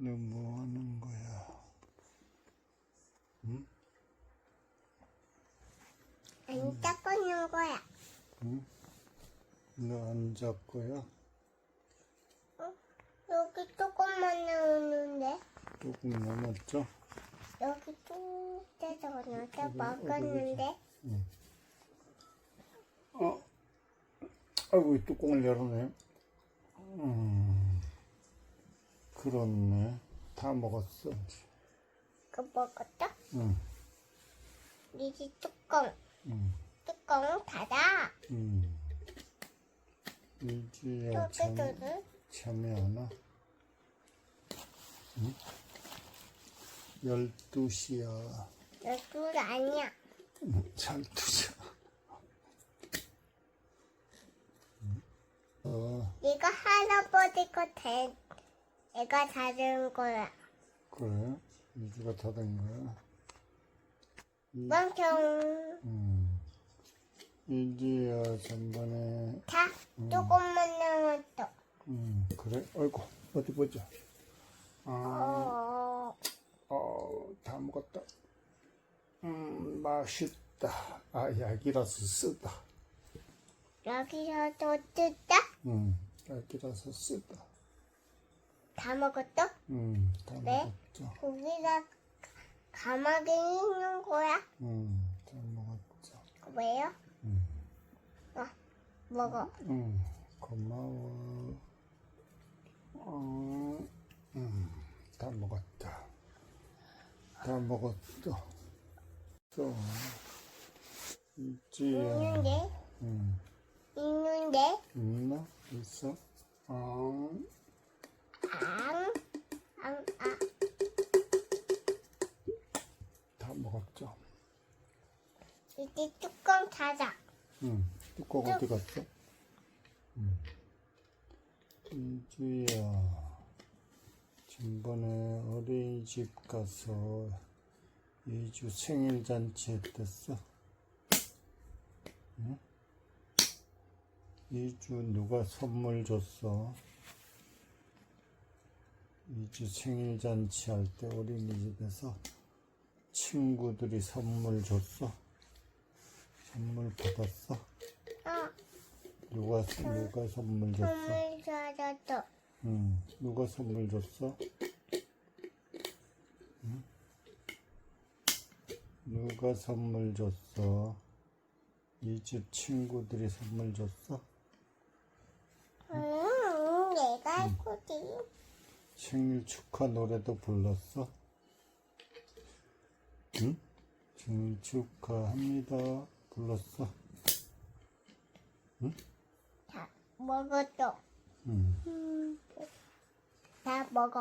너 뭐 하는 거야? 응? 안 닦아놓은 거야. 응? 너안잘 거야? 여기 조금만 나오는데 조금 남았죠? 여기 쭉 떼서 먹었는데 어? 아이고, 이 뚜껑을 열어내. 음, 그렇네. 다 먹었어. 그거 먹었다? 응, 이제 뚜껑 응, 뚜껑 닫아. 응. 이지야, 잠, 여기도 잠이 안 와? 응? 12시야. 여기 아니야. 잘 두자. 어, 이거 할아버지 거 대, 애가 닫은 거야. 그래? 이주가 다된 거야? 멍청 음. 이지야, 전번에, 다 조금만 남았어. 음, 그래? 아이고, 어디 보자. 아, 어, 어, 다 먹었다. 음, 맛있다. 아, 약이라서 쓰다. 여기서 또 뜯다? 음, 약이라서 쓰다. 다 먹었어? 음, 다 네? 먹었죠. 고기가 가마귀 있는 거야? 음, 다 먹었죠. 왜요? 음. 어, 먹어. 응, 고마워. 어, 음, 다 먹었다. 다 먹었어. 또, 있지야. 있는데? 응, 있는데? 있나? 있어? 어, 앙, 앙, 아, 다 먹었죠. 이제 뚜껑 닫아. 응, 뚜껑 어디 갔어? 응. 이주야, 지난번에 어린이집 가서 이주 생일 잔치 했댔어. 응? 이주 누가 선물 줬어? 이주 생일 잔치 할 때 어린이집에서 친구들이 선물 줬어? 선물 받았어? 어, 누가 누가 선물 줬어? 선물 닫았어. 응. 누가 선물 줬어? 응? 누가 선물 줬어? 이 집 친구들이 선물 줬어? 응, 내가 할 거지. 생일 축하 노래도 불렀어? 응? 생일 축하합니다. 불렀어? 다 먹었어. 응. 음, 다 먹어.